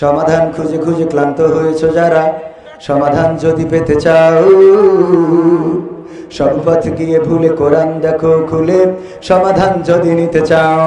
সমাধান খুঁজে খুঁজে ক্লান্ত হয়েছ যারা? সমাধান যদি পেতে চাও সব পথ গিয়ে ভুলে কোরআন দেখো খুলে। সমাধান যদি নিতে চাও,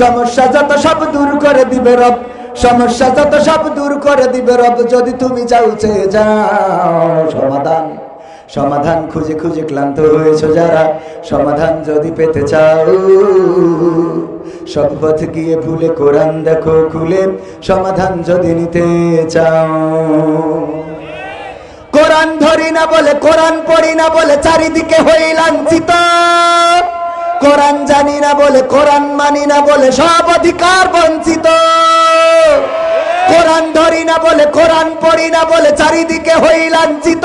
সমস্যা যত সব দূর করে দিবে রব। সমস্যা যত সব দূর করে দিবে রব, যদি তুমি চাও চেয়ে যাও, সমাধান সমাধান খুঁজে খুঁজে ক্লান্ত হয়েছো যারা, সমাধান যদি পেতে চাও। সব পথ গিয়ে ভুলে কোরআন দেখো খুলে, সমাধান যদি নিতে চাও। কোরআন ধরি না বলে, কোরআন পড়ি না বলে চারিদিকে হই লাঞ্ছিত। কোরআন জানি না বলে, কোরআন মানি না বলে সব অধিকার বঞ্চিত। কোরআন ধরি না বলে, কোরআন পড়ি না বলে চারিদিকে হই লাঞ্ছিত।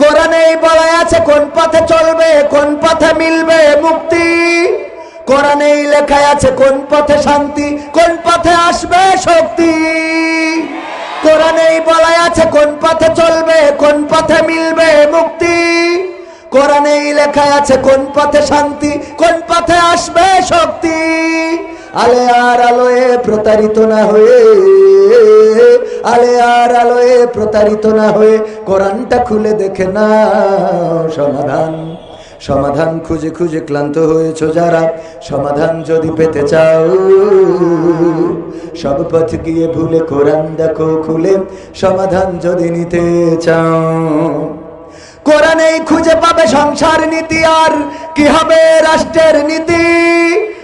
কোরআনেই বলা আছে, কোন পথে চলবে, কোন পথে মিলবে মুক্তি? কোরআনেই লেখা আছে, কোন পথে শান্তি, কোন পথে আসবে শক্তি? কোরআনেই বলা আছে, কোন পথে চলবে, কোন পথে মিলবে মুক্তি? কোরআনেই লেখা আছে, কোন পথে শান্তি, কোন পথে আসবে শক্তি? আলে আর আলোয় প্রতারিত না হয়ে আলে আর আলোয় প্রতারিত না হয়ে কোরআনটা খুলে দেখে না সমাধান। সমাধান খুঁজে খুঁজে ক্লান্ত হয়েছ যারা, সমাধান যদি পেতে চাও। সব পথ গিয়ে ভুলে কোরআন দেখো খুলে, সমাধান যদি নিতে চাও। কোরআনেই খুঁজে পাবে সংসার নীতি আর কি হবে রাষ্ট্রের নীতি?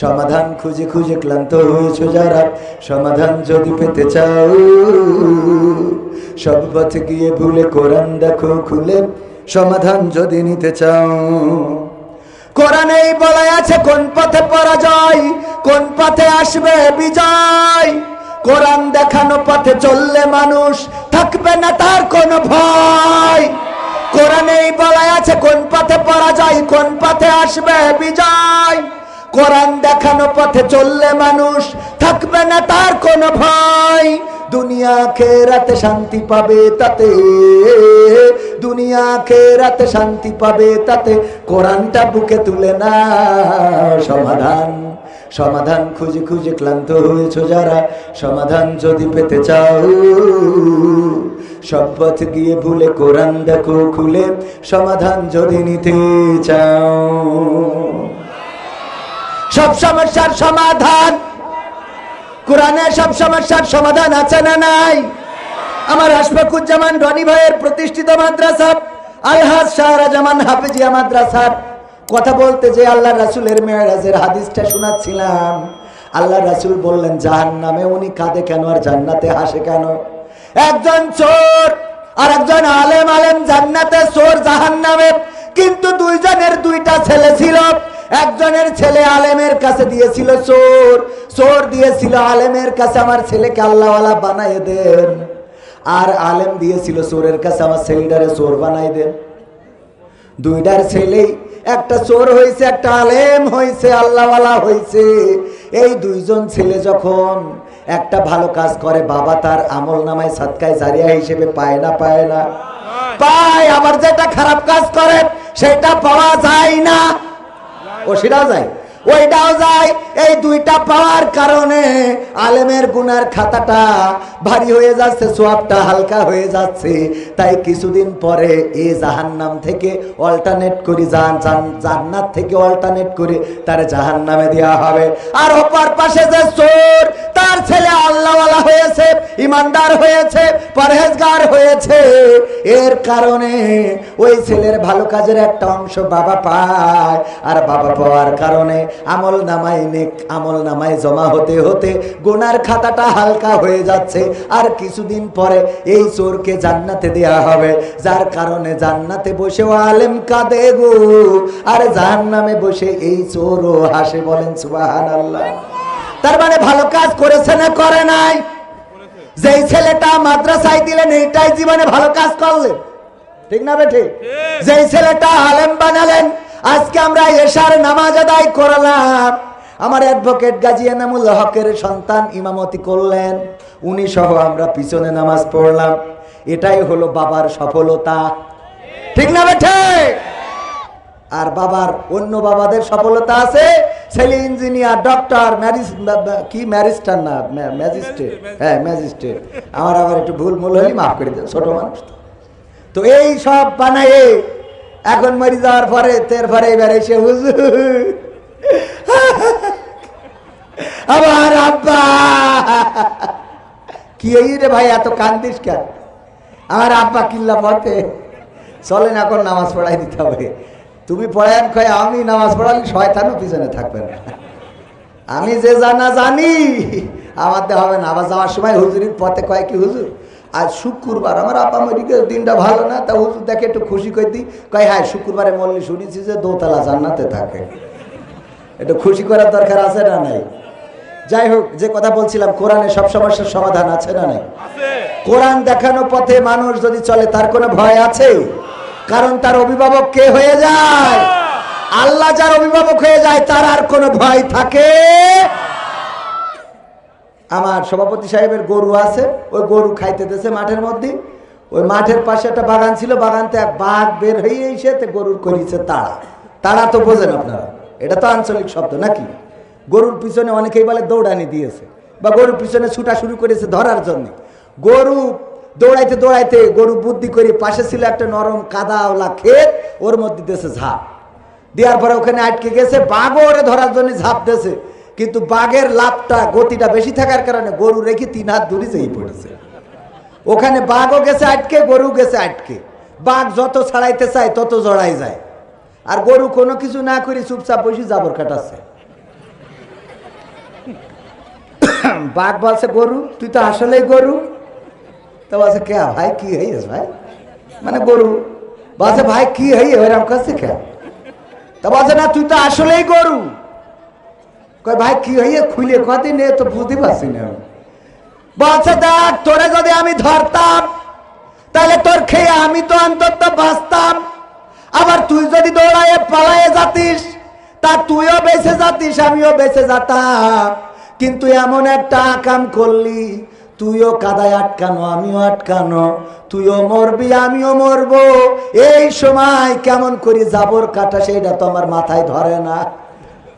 সমাধান খুঁজে খুঁজে ক্লান্ত হয়েছ যারা সমাধান যদি পেতে চাও, সব পথে গিয়ে ভুলে কোরআন দেখো খুলে। সমাধান যদি নিতে চাও, কোরআনেই বলা আছে কোন পথে পরাজয়, কোন পথে আসবে বিজয়। কোরআন দেখানো পথে চললে মানুষ থাকবে না তার কোনো ভয়। কোরআনেই বলা আছে কোন পথে পরাজয়, কোন পথে আসবে বিজয়। কোরআন দেখানো পথে চললে মানুষ থাকবে না তার কোনো ভয়। দুনিয়া খেরাতে শান্তি পাবে তাতে। দুনিয়া খেরাতে শান্তি পাবে তাতে। কোরআনটা বুকে তুলে না। সমাধান সমাধান খুঁজে খুঁজে ক্লান্ত হয়েছ যারা। সমাধান যদি পেতে চাও, সব পথ গিয়ে ভুলে কোরআন দেখো খুলে। সমাধান যদি নিতে চাও। সব সমস্যার সমাধান। কোরআনে সব সমস্যার সমাধান আছে না নাই? আমার আশফাকুজ্জামান রনি ভাইয়ের প্রতিষ্ঠিত মাদ্রাসা, আলহাজ শাহরাজামান হাফিজিয়া মাদ্রাসা। কথা বলতে যে আল্লাহ রাসুলের মেয়েরাজের হাদিসটা শোনাচ্ছিলাম। আল্লাহ রাসুল বললেন জাহান নামে উনি কাঁদে কেন আর জান্নাতে হাসে কেন? একজন চোর আর একজন আলেম আলেম জান্নাতে চোর জাহান নামে কিন্তু দুইজনের দুইটা ছেলে ছিল। একজনের ছেলে আলেমের কাছে দিয়েছিল চোর চোর দিয়েছিল আলেমের কাছে আমার ছেলেকে আল্লাহওয়ালা বানাই দেন। আর আলেম দিয়েছিল চোরের কাছে আমার ছেলেটারে চোর বানাই দেন। দুইটার ছেলেই একটা চোর হয়েছে একটা আলেম হয়েছে আল্লাহওয়ালা হয়েছে এই দুইজন ছেলে যখন একটা ভালো কাজ করে বাবা তার আমল নামায় সাতকায় জারিয়া হিসেবে পায় না পায় না। পায় আবার যেটা খারাপ কাজ করে সেটা পাওয়া যায় না। ও সেটাও যায়। ওইটাও যায়। এই দুইটা পাওয়ার কারণে আলেমের গুনার খাতাটা ভারী হয়ে যাচ্ছে, সোয়াবটা হালকা হয়ে যাচ্ছে। তাই কিছুদিন পরে এই জাহান্নাম থেকে অল্টারনেট করি জান জান্নাত থেকে অল্টারনেট করে তার জাহান্নামে দেওয়া হবে। আর অপর পাশে যে চোর তার ছেলে আল্লাহওয়ালা হয়েছে, ইমানদার হয়েছে, পরহেজগার হয়েছে। এর কারণে ওই ছেলের ভালো কাজের একটা অংশ বাবা পায়। আর বাবা পাওয়ার কারণে আমল নামায় নেক, আমল নামায় জমা হতে হতে গোনার খাতাটা হালকা হয়ে যাচ্ছে। আর কিছুদিন পরে এই চোরকে জান্নাতে দেয়া হবে। যার কারণে জান্নাতে বসেও আলেম কাঁদে গো। আর জাহান্নামে বসে এই চোরও হাসে বলেন, সুবহানাল্লাহ। তার মানে ভালো কাজ করেছে না করে নাই? যেই ছেলেটা মাদ্রাসায় দিলেন এইটাই জীবনে ভালো কাজ করলেন। ঠিক না বেঠে? যেই ছেলেটা আলেম বানালেন আজকে আমরা এশার নামাজ আদায় করলাম। আমার অ্যাডভোকেট গাজী এনামুল হকের সন্তান ইমামতি করলেন। উনি সহ আমরা পিছনে নামাজ পড়লাম। এটাই হলো বাবার সফলতা। ঠিক না বেঠে? আর বাবার অন্য বাবাদের সফলতা আছে ছেলে ইঞ্জিনিয়ার ডক্টর ম্যারিস কি ম্যারিস্টার না ম্যাজিস্ট্রেট। হ্যাঁ ম্যাজিস্ট্রেট। আমার আবার একটু ভুল মূল হলে মাফ করে দেন ছোট মানুষ তো। তো এই সব বানায়ে এখন মরি যাওয়ার পরে তের পরে এবার এসে হুজুর। আমার আব্বা! কি এই রে ভাই এত কান্দিস কেন? আমার আব্বা কিল্লা পথে চলেন এখন নামাজ পড়াই দিতে হবে। তুমি পড়ায় কয় আমি নামাজ পড়ালে শয়তানও পিছনে থাকবে না। আমি যে জানা জানি আমার হবে না। আবার যাওয়ার সময় হুজুরির পথে কয় কি হুজুর আজ শুক্রবার আমার আপা মরিকে দিনটা ভালো না তা হুজুর দেখে একটু খুশি করে দিই। কয় হ্যাঁ শুক্রবারে মল্লি শুনেছি যে দোতলা জান্নাতে থাকে। একটু খুশি করার দরকার আছে না নাই? যাই হোক যে কথা বলছিলাম কোরআনে সব সমস্যার সমাধান আছে না নাই? কোরআন দেখানো পথে মানুষ যদি চলে তার কোনো ভয় আছে? কারণ তার অভিভাবক কে হয়ে যায়? আল্লাহ যার অভিভাবক হয়ে যায়, তার আর কোনো ভয় থাকে। আমার সভাপতি সাহেবের গরু আছে, ওই গরু খাইতে দেছে মাঠের মধ্যে। ওই মাঠের পাশে একটা বাগান ছিল, বাগানতে এক বাঘ বের হয়ে এসে গরুর করিছে তাড়া। তাড়া তো বোঝেন আপনারা, এটা তো আঞ্চলিক শব্দ নাকি? গরুর পিছনে অনেকেই বলে দৌড়ানি দিয়েছে, বা গরুর পিছনে ছুটা শুরু করেছে ধরার জন্য। গরু দৌড়াইতে দৌড়াইতে গরু বুদ্ধি করে, পাশে ছিল একটা নরম কাদাওয়ালা ক্ষেত, ওর মধ্যে দিয়েছে ঝাঁপ। দেওয়ার পরে ওখানে আটকে গেছে, বাঘও ওরে ধরার জন্য ঝাঁপ দিয়েছে কিন্তু বাঘের লাভটা, গতিটা বেশি থাকার কারণে গরু রেখে তিন হাত দূরে যেই পড়েছে। ওখানে বাঘও গেছে আটকে গরু গেছে আটকে। বাঘ যত ছাড়াইতে চায়, তত জড়াই যায়। আর গরু কোনো কিছু না করে চুপচাপ বসে জাবর কাটাচ্ছে বাঘ বলছে, গরু, তুই তো আসলেই গরু। তো বলছে কে ভাই কি হইস ভাই মানে গরু বলছে ভাই কি হই ওইরকম কাছে কে তা বলছে না তুই তো আসলেই গরু কই ভাই কি হইয়ে খুলে কদিন এ তো বুঝতে পারছি না বলছে দেখ তোরে যদি আমি ধরতাম তাহলে তোর খেয়ে আমি তো অন্তত বাঁচতাম আবার তুই যদি দৌড়ায় পালায়ে যাতিস তা তুইও বেঁচে যাতিস আমিও বেঁচে যেতাম কিন্তু এমন একটা আকাম করলি তুইও কাদায় আটকানো, আমিও আটকানো, তুইও মরবি, আমিও মরবো। এই সময় কেমন করি জাবর কাটা সেইটা তো আমার মাথায় ধরে না।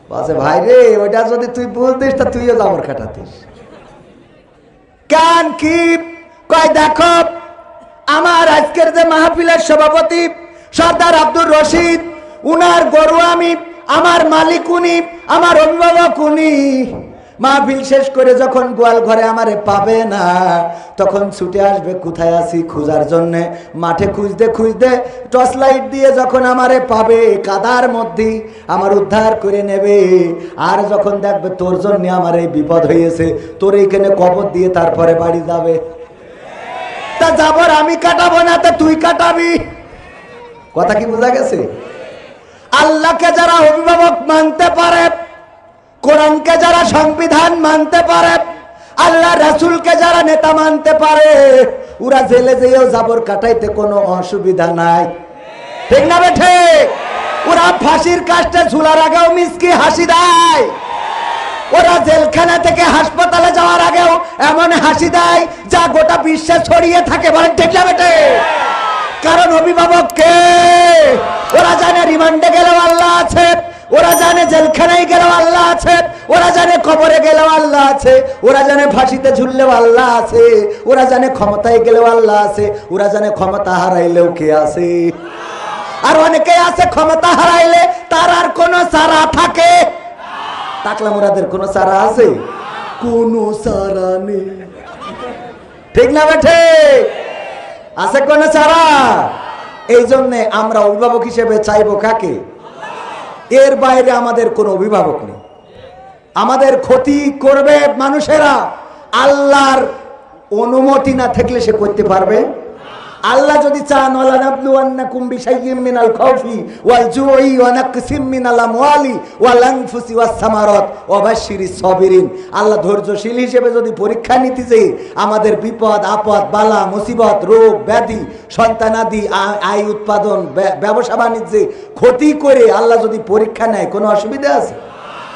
বলছে, ভাই রে, ওইটা যদি তুই বুঝতিস তা তুইও জাবর কাটাতিস। কান কি কয়, দেখো, আমার আজকের যে মাহফিলের সভাপতি সর্দার আব্দুর রশিদ, উনার গরু আমি, আমার মালিক উনি, আমার অভিভাবক উনি। মাহফিল শেষ করে যখন গোয়াল ঘরে আমারে পাবে না, তখন ছুটে আসবে, কোথায় আছি খোঁজার জন্য? মাঠে খুঁজতে খুঁজতে টর্চ লাইট দিয়ে যখন আমারে পাবে, কাদার মধ্যে আমার উদ্ধার করে নেবে। আর যখন দেখবে তোর জন্য আমার এই বিপদ হয়েছে, তোর এইখানে কবর দিয়ে তারপরে বাড়ি যাবে। তা যাবর আমি কাটাবো না, তা তুই কাটাবি। কথা কি বোঝা গেছে? আল্লাহকে যারা অভিভাবক মানতে পারে কোরআনকে যারা সংবিধান মানতে পারে, আল্লাহ রাসূলকে যারা নেতা মানতে পারে, ওরা জেলে যেয়েও জাবর কাটাইতে কোনো অসুবিধা নাই। ঠিক না বেঠে? ওরা ফাঁসির কাজটা ঝুলার আগেও মিসকি হাসি দেয়। ওরা জেলখানা থেকে হাসপাতালে যাওয়ার আগেও এমন হাসি দেয়, যা গোটা বিশ্বে ছড়িয়ে থাকে। বলেন, ঠিক না বেটে কারণ অভিভাবক কে? ওরা জানে রিমান্ডে গেলেও আল্লাহ আছে। ওরা জানে জেলখানায় গেলেও আল্লাহ আছে, ওরা জানে কবরে গেলেও আল্লাহ আছে, ওরা জানে ফাঁসিতে ঝুললেও আল্লাহ আছে, ওরা জানে ক্ষমতায় গেলেও আল্লাহ আছে, ওরা জানে ক্ষমতা হারাইলেও কে আছে। আর অনেকে আছে ক্ষমতা হারাইলে তার আর কোনো সারা থাকে। টাকলা মোরাদের কোনো চারা আছে? কোনো সারা নেই। ঠিক না বেঠে? আছে কোনো সারা? এই জন্যে আমরা অভিভাবক হিসেবে চাইব কাকে? এর বাইরে আমাদের কোনো অভিভাবক নেই। আমাদের ক্ষতি করবে মানুষেরা। আল্লাহর অনুমতি না থাকলে সে করতে পারবে। আল্লাহ যদি চান ওয়ালানাবলুয়ান্নাকুম বিশাইয়্যিম মিনাল খাউফি ওয়াল জুই ওয়া নাকসিম মিনাল আমওয়ালি ওয়াল আনফুসি ওয়াস সামারাত ওয়া বাশশিরিস সাবিরিন। আল্লাহ ধৈর্যশীল হিসেবে যদি পরীক্ষা নিতে যে আমাদের বিপদ, আপদ, বালা, মুসিবত, রোগ, ব্যাধি সন্তানাদি আয় উৎপাদন ব্যবসা বাণিজ্যে ক্ষতি করে আল্লাহ যদি পরীক্ষা নেয়, কোনো অসুবিধা আছে?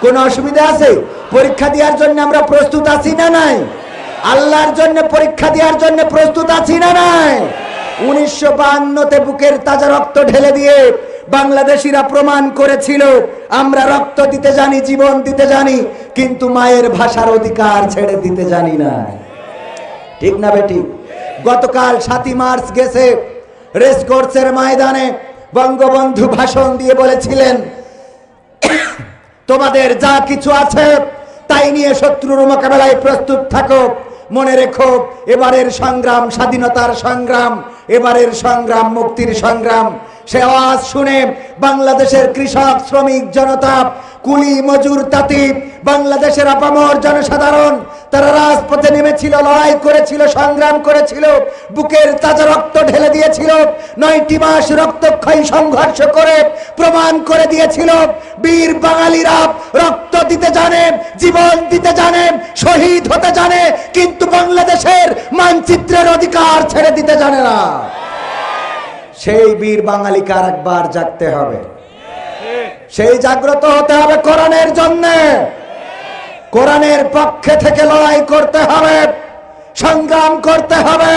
কোনো অসুবিধা আছে? পরীক্ষা দেওয়ার জন্য আমরা প্রস্তুত আছি না নাই? আল্লাহর জন্য পরীক্ষা দেওয়ার জন্য প্রস্তুত আছি না নাই? উনিশশো বাহান্নতে বুকের তাজা রক্ত ঢেলে দিয়ে বাংলাদেশিরা প্রমাণ করেছিল, আমরা রক্ত দিতে জানি, জীবন দিতে জানি, কিন্তু মায়ের ভাষার অধিকার ছেড়ে দিতে জানি না। ঠিক না বেটি? গতকাল সাতই মার্চ গেছে, রেস কোর্সের ময়দানে বঙ্গবন্ধু ভাষণ দিয়ে বলেছিলেন, তোমাদের যা কিছু আছে, তাই নিয়ে শত্রুর মোকাবেলায় প্রস্তুত থাকো। মনে রেখো এবারের সংগ্রাম স্বাধীনতার সংগ্রাম এবারের সংগ্রাম মুক্তির সংগ্রাম। সে আওয়াজ শুনে বাংলাদেশের কৃষক, শ্রমিক, জনতা, কুলি, মজুর, তাঁতি, বাংলাদেশের আপামর জনসাধারণ, তারা রাজপথে নেমেছিল, লড়াই করেছিল, সংগ্রাম করেছিল, বুকের তাজা রক্ত ঢেলে দিয়েছিল, নয়টি মাস রক্তক্ষয়ী সংঘর্ষ করে প্রমাণ করে দিয়েছিল, বীর বাঙালিরা রক্ত দিতে জানে, জীবন দিতে জানে, শহীদ হতে জানে, কিন্তু বাংলাদেশের মানচিত্রের অধিকার ছেড়ে দিতে জানে না। সেই বীর বাঙালিকে আর জাগতে হবে। সেই জাগ্রত হতে হবে কোরআনের জন্যে। কোরআনের পক্ষে থেকে লড়াই করতে হবে, সংগ্রাম করতে হবে,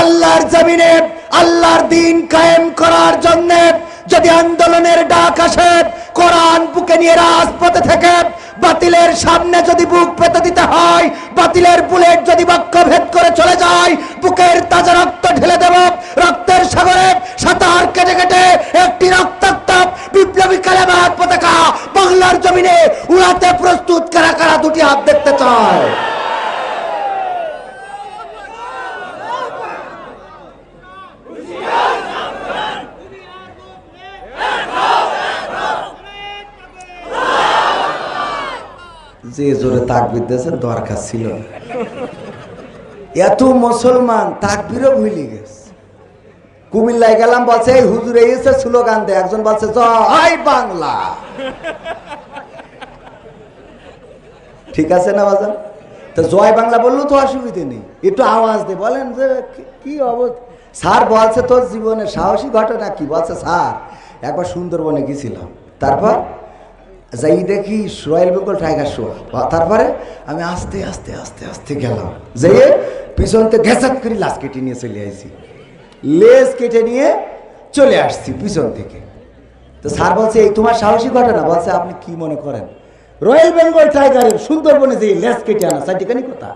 আল্লাহর জমিনে, আল্লাহর দিন কায়েম করার জন্য যদি আন্দোলনের ডাক আসে কোরআন বুকে নিয়ে রাজপথে থেকে বাতিলের সামনে যদি বুক পেতে দিতে হয়, বাতিলের বুলেট যদি বাক্য ভেদ করে চলে যায়, বুকের তাজা রক্ত ঢেলে দেব। রক্তের সাগরে সাঁতার কেটে কেটে একটি রক্তাক্ত বিপ্লবী কালেমার পতাকা বাংলার জমিনে উড়াতে প্রস্তুত কারা কারা দুটি হাত দেখতে চায়? যে জোরে তাকবির দিয়েছেন দরকার ছিল। এত মুসলমান তাকবিরও ভুলে গেছে। কুমিল্লায় গেলাম, বলছে, এই হুজুর এসে স্লোগান দেয় একজন বলছে, জয় বাংলা। ঠিক আছে না, বাজান? তো জয় বাংলা বললেও তো অসুবিধে নেই। একটু আওয়াজ দে, বলেন যে কি অবস্থা? স্যার বলছে, তোর জীবনে সাহসী ঘটনা কি? বলছে, স্যার, একবার সুন্দরবনে গেছিলাম। তারপর? যাই দেখি রয়্যাল বেঙ্গল টাইগার শো তারপরে আমি আস্তে আস্তে আস্তে আস্তে গেলাম। যেয়ে পিছনতে ঘেসাত করে লাশ কেটে নিয়ে চলে আসি লেজ কেটে নিয়ে চলে আসছি পিছন থেকে। তো স্যার বলছে, এই তোমার সাহসী ঘটনা? বলছে, আপনি কি মনে করেন? রয়্যাল বেঙ্গল টাইগারের সুন্দরবনে যে লেজ কেটে আনা সাইটিখানি কথা।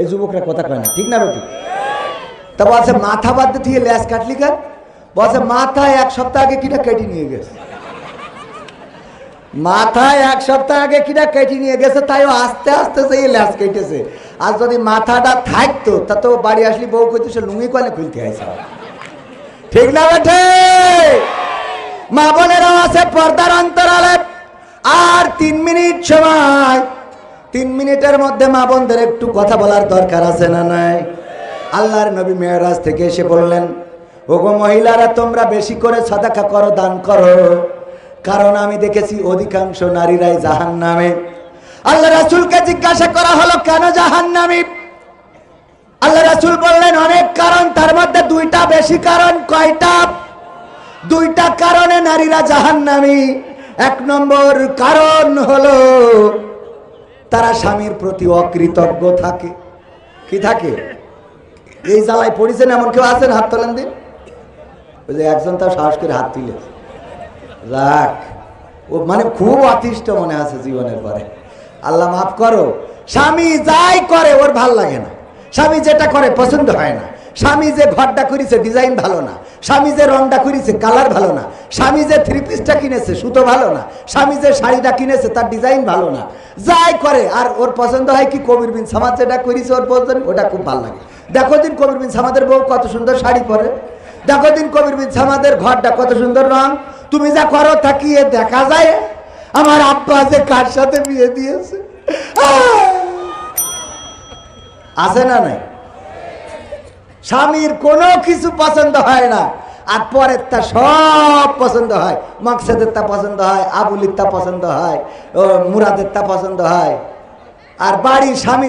এই যুবকরা কথা কয় না, ঠিক না বেটি? তা বলছে, মাথা বাদ দিয়ে লেজ কাটলি কেন? বলছে মাথা এক সপ্তাহ আগে কিটা কেটে নিয়ে গেছে। মাথায় এক সপ্তাহ আগে কিনা কেটে নিয়ে গেছে তাই ও আস্তে আস্তে সেই ল্যাস কেটেছে। আর যদি মাথাটা থাকতো তা তো বাড়ি আসলি বউ কইতে, সে লুঙ্গি কলে খুলতে আইসা ঠিক না বেঠে? মা বোনেরাও আছে পর্দার অন্তরালে। আর তিন মিনিট সময়। তিন মিনিটের মধ্যে মা বোনদের একটু কথা বলার দরকার আছে না নাই? আল্লাহর নবী মেয়রাজ থেকে এসে বললেন, ওগো মহিলারা, তোমরা বেশি করে সাদাকা করো, দান করো। কারণ আমি দেখেছি অধিকাংশ নারীরাই জাহান নামে আল্লাহ রাসুলকে জিজ্ঞাসা করা হলো, কেন জাহান নামী আল্লাহ রাসুল বললেন, অনেক কারণ, তার মধ্যে দুইটা বেশি কারণ, কয়টা? দুইটা কারণে নারীরা জাহান নামী এক নম্বর কারণ হলো, তারা স্বামীর প্রতি অকৃতজ্ঞ থাকে। কি থাকে? এই জ্বালায় পড়েছেন এমন কেউ আছেন? হাত তোলেন দিন। ওই যে একজন তার সাহস করে হাত তুলে রাখ। ও মানে খুব অতিষ্ঠ মনে আছে জীবনের পরে। আল্লাহ মাফ করো। স্বামী যাই করে, ওর ভালো লাগে না। স্বামী যেটা করে, পছন্দ হয় না। স্বামী যে ঘরটা করেছে ডিজাইন ভালো না। স্বামী যে রংটা করেছে কালার ভালো না। স্বামী যে থ্রি পিসটা কিনেছে, সুতো ভালো না। স্বামী যে শাড়িটা কিনেছে, তার ডিজাইন ভালো না। যাই করে, আর ওর পছন্দ হয় কি কবির বিন সামাদ যেটা করেছে ওর পছন্দ, ওটা খুব ভালো লাগে। দেখো দিন কবির বিন সামাদের বউ কত সুন্দর শাড়ি পরে। দেখো দিন কবির বিন সামাদের ঘরটা কত সুন্দর রং। তুমি যা করো তাকিয়ে দেখা যায়? আমার আব্বা যে কার সাথে বিয়ে দিয়েছে? আছে না নাই? স্বামীর কোনো কিছু পছন্দ হয় না। আর পরের তা সব পছন্দ হয়। মকসেদের তা পছন্দ হয়, আবুলির তা পছন্দ হয় মুরাদের তা পছন্দ হয়। আর বাড়ির স্বামী